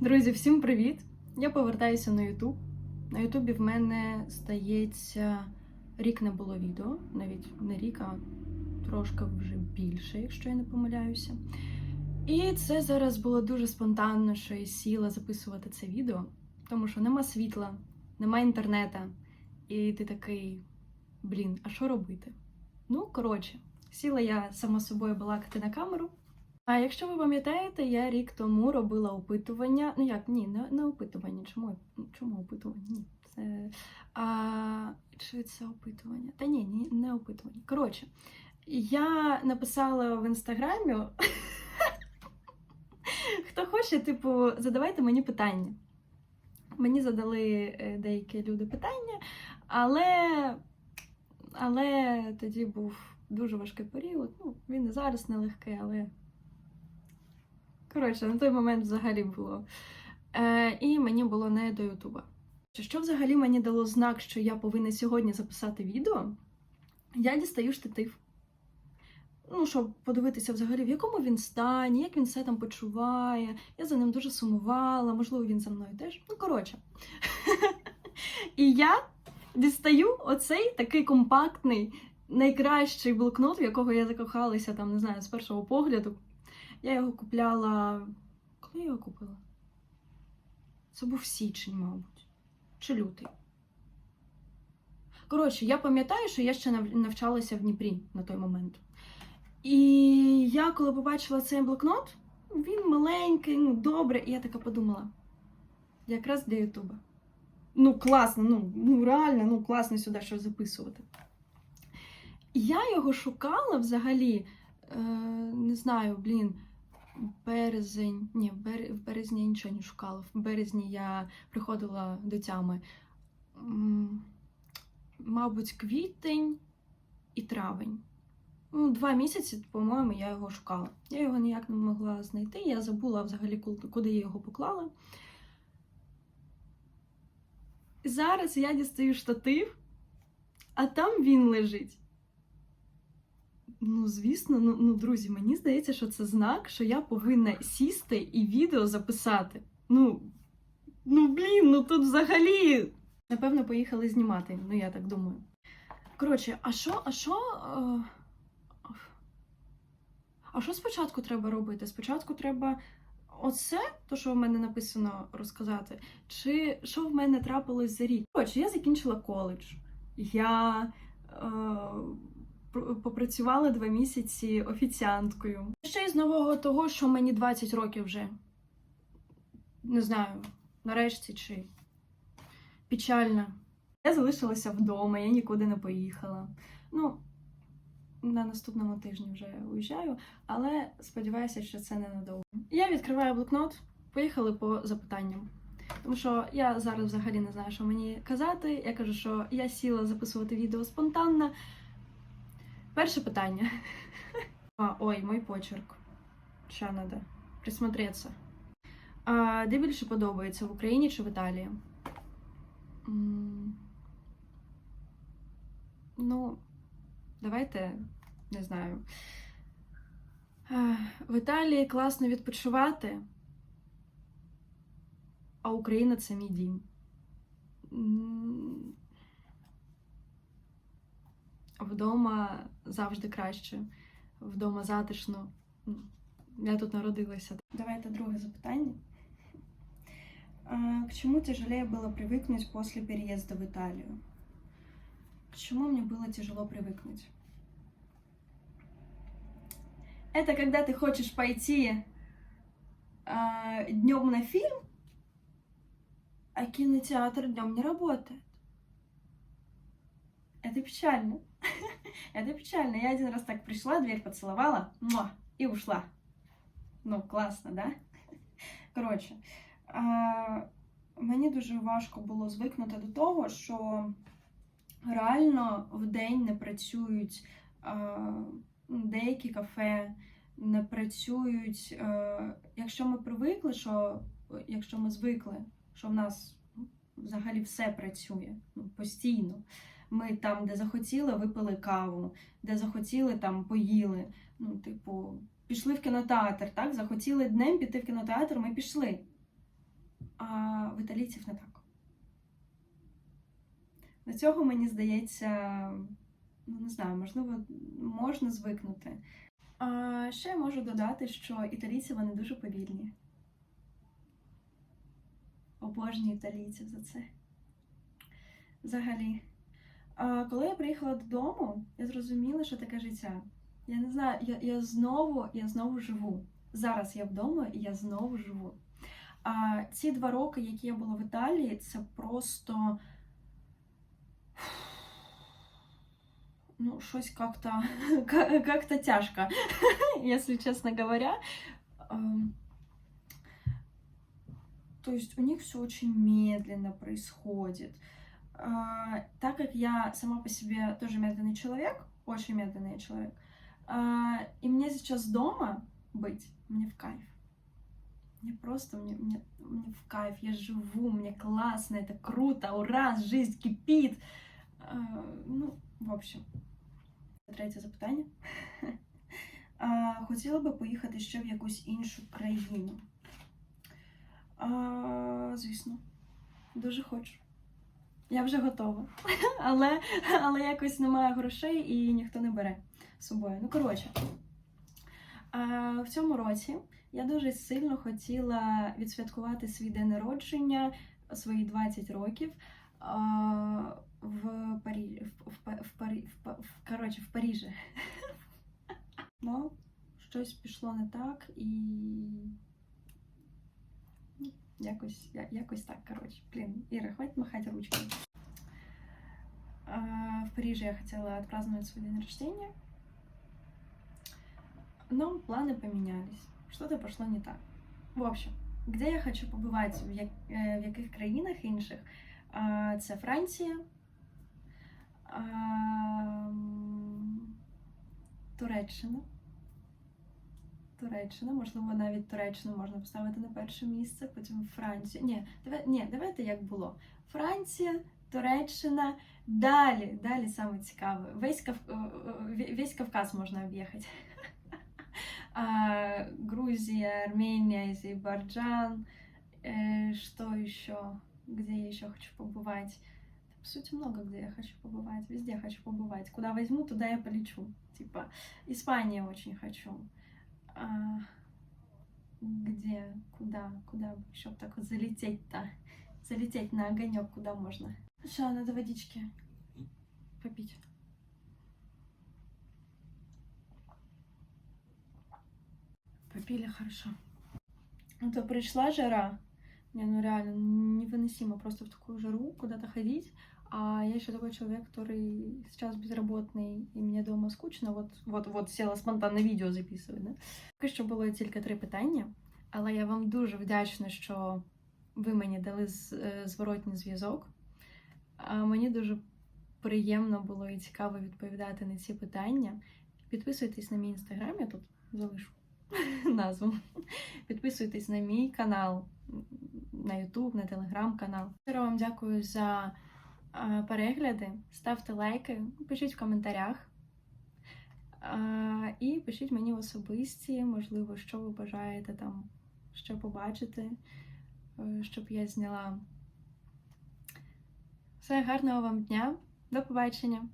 Друзі, всім привіт! Я повертаюся на Ютуб. На Ютубі в мене здається рік не було відео, навіть не рік, а трошки вже більше, якщо я не помиляюся. І це зараз було дуже спонтанно, що я сіла записувати це відео, тому що нема світла, нема інтернету. І ти такий, блін, а що робити? Ну, коротше, сіла я сама собою балакати на камеру. А якщо ви пам'ятаєте, я рік тому робила опитування. Ну як, ні, не, не опитування. Чому чому опитування? Ні. Це а, чи це опитування? Та ні, ні, не опитування. Коротше, я написала в інстаграмі. Хто хоче, типу, задавайте мені питання. Мені задали е, деякі люди питання, але, але тоді був дуже важкий період. Ну, він і зараз нелегкий, але. Коротше, на той момент взагалі було. Е, і мені було не до Ютуба. Що взагалі мені дало знак, що я повинна сьогодні записати відео? Я дістаю штатив. Ну, щоб подивитися взагалі, в якому він стані, як він все там почуває. Я за ним дуже сумувала, можливо, він за мною теж. Ну, коротше. І я дістаю оцей такий компактний, найкращий блокнот, в якого я закохалася, там, не знаю, з першого погляду. Я його купляла. Коли я його купила? Це був січень, мабуть. Чи лютий. Коротше, я пам'ятаю, що я ще навчалася в Дніпрі на той момент. І я, коли побачила цей блокнот, він маленький, ну добре, і я така подумала: якраз для Ютуба. Ну, класно, ну, ну реально, ну класно сюди щось записувати. Я його шукала взагалі, е, не знаю, блін, березень. Ні, в бер- в березні я нічого не шукала. В березні я приходила до тями. Мабуть, квітень і травень. Ну, два місяці, по-моєму, я його шукала. Я його ніяк не могла знайти. Я забула взагалі, куди- я його поклала. Зараз я дістаю штатив, а там він лежить. Ну, звісно, ну, ну, друзі, мені здається, що це знак, що я повинна сісти і відео записати. Ну, ну блін, ну тут взагалі. Напевно, поїхали знімати, ну я так думаю. Коротше, а що, а що. е, А що спочатку треба робити? Спочатку треба оце, то, що в мене написано розказати, чи що в мене трапилось за рік? Коротше, я закінчила коледж. Я е, попрацювала два місяці офіціанткою. Ще й з нового того, що мені 20 років вже. Не знаю, нарешті чи печально. Я залишилася вдома, я нікуди не поїхала. Ну, на наступному тижні вже уїжджаю, але сподіваюся, що це ненадовго. Я відкриваю блокнот, поїхали по запитанням. Тому що я зараз взагалі не знаю, що мені казати. Я кажу, що я сіла записувати відео спонтанно. Перше питання. А, ой, мой почерк. Що надо? Присмотреться. А, де більше подобається в Україні чи в Італії? Ну, давайте, не знаю. В Італії класно відпочивати, а Україна це мій дім. М, Вдома завжди краще, вдома затишно. М, Я тут народилася. Давайте друге запитання. А, К чему тяжелее было привыкнуть после переезда в Италию? К чему мне было тяжело привыкнуть? Это когда ты хочешь пойти днем на фильм, а кинотеатр днем не работает. Это печально. Это печально. Я один раз так пришла, дверь поцеловала, муа, и ушла. Ну, класно, да? Коротше, мені дуже важко було звикнути до того, що реально в день не працюють деякі кафе, не працюють. Якщо ми привикли, що якщо ми звикли, що в нас взагалі все працює ну, постійно. Ми там, де захотіли, випили каву, де захотіли, там поїли. Ну, типу, пішли в кінотеатр, так? Захотіли днем піти в кінотеатр, ми пішли. а в італійців не так. До цього, мені здається, ну не знаю, можливо, можна звикнути. А ще можу додати, що італійці вони дуже повільні. Обожнюю італійців за це. Взагалі. А коли я приїхала додому, я зрозуміла, що таке життя. Я не знаю, я, я знову я знову живу. Зараз я вдома і я знову живу. А ці два роки, які я була в Італії, це просто ну, щось как-то как-то тяжко, если честно говоря. То есть у них все очень медленно происходит А, Так как я сама по себе тоже медленный человек, очень медленный человек, а, и мне сейчас дома быть, мне в кайф. Мне просто, мне, мне, мне в кайф, я живу, мне классно, это круто, ура, жизнь кипит. А, Ну, в общем, третє запитання. А, Хотіла би поїхати ще в якусь іншу країну. А, Звісно, дуже хочу. Я вже готова. Але, але якось немає грошей і ніхто не бере з собою. Ну, коротше, в цьому році я дуже сильно хотіла відсвяткувати свій день народження, свої 20 років. в Парі... в, в, Па- в, Парі... в, коротше, в Парижі. Ну, щось пішло не так і. Ну, Якось, я- якось так, коротше. Блін, Іра, хватит махати ручками. А, В Париже я хотела отпраздновать свой день рождения. Но планы поменялись. Что-то пошло не так. В общем, где я хочу побывать, в, як... е, в яких країнах інших? Це Франція, Туреччина. Туреччина, можливо, навіть Туреччину можна поставити на перше місце, потім Франція. Ні, давай, ні, давайте як було. Франція, Туреччина, далі, далі саме цікаве. Весь, Кав... е, е, весь Кавказ можна об'їхати. А, Грузия, Армения, Азербайджан. Э, что еще? Где я еще хочу побывать? По сути, много где я хочу побывать. Везде хочу побывать. Куда возьму, туда я полечу. Типа, Испания очень хочу. А, где? Куда? Куда еще так вот залететь-то? Залететь на огонек, куда можно? Сейчас, надо водички попить. Попили хорошо. Ну то пришла жара. Не, ну реально невыносимо просто в такую жару куда-то ходить. А я еще такой человек, который сейчас безработный, і мені дома скучно. Вот, вот, вот села спонтанно відео записувати. Да? Поки що було тільки три питання, але я вам дуже вдячна, що ви мені дали е, зворотній зв'язок. Мені дуже приємно було і цікаво відповідати на ці питання. Підписуйтесь на мій інстаграм, я тут залишу назву. Підписуйтесь на мій канал, на YouTube, на телеграм-канал. Щиро вам дякую за перегляди. Ставте лайки, пишіть в коментарях. І пишіть мені особисті, можливо, що ви бажаєте там ще побачити, е, щоб я зняла. Все, гарного вам дня. До побачення!